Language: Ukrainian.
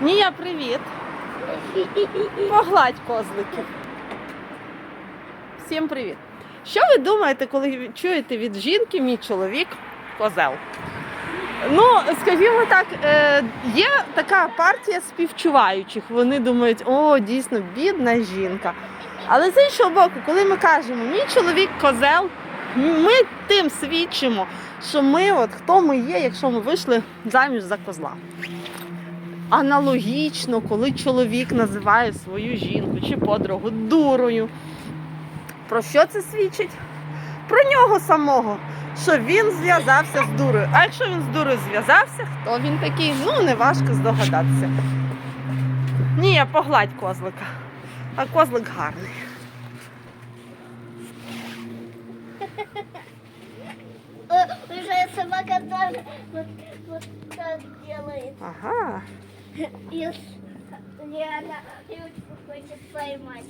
Нія, привіт. Погладь козликів. Всім привіт. Що ви думаєте, коли чуєте від жінки мій чоловік козел? Ну, скажімо так, е, є така партія співчуваючих. Вони думають, о, дійсно, бідна жінка. Але з іншого боку, коли ми кажемо, мій чоловік козел, ми тим свідчимо, що ми, от хто ми є, якщо ми вийшли заміж за козла. Аналогічно, коли чоловік називає свою жінку чи подругу дурою. Про що це свідчить? Про нього самого, що він зв'язався з дурою. А якщо він з дурою зв'язався, хто він такий? Ну, не важко здогадатися. Ні, я погладь козлика. А козлик гарний. Уже собака тоже вот, вот так делает. Ага. И с- и она и хочет поймать.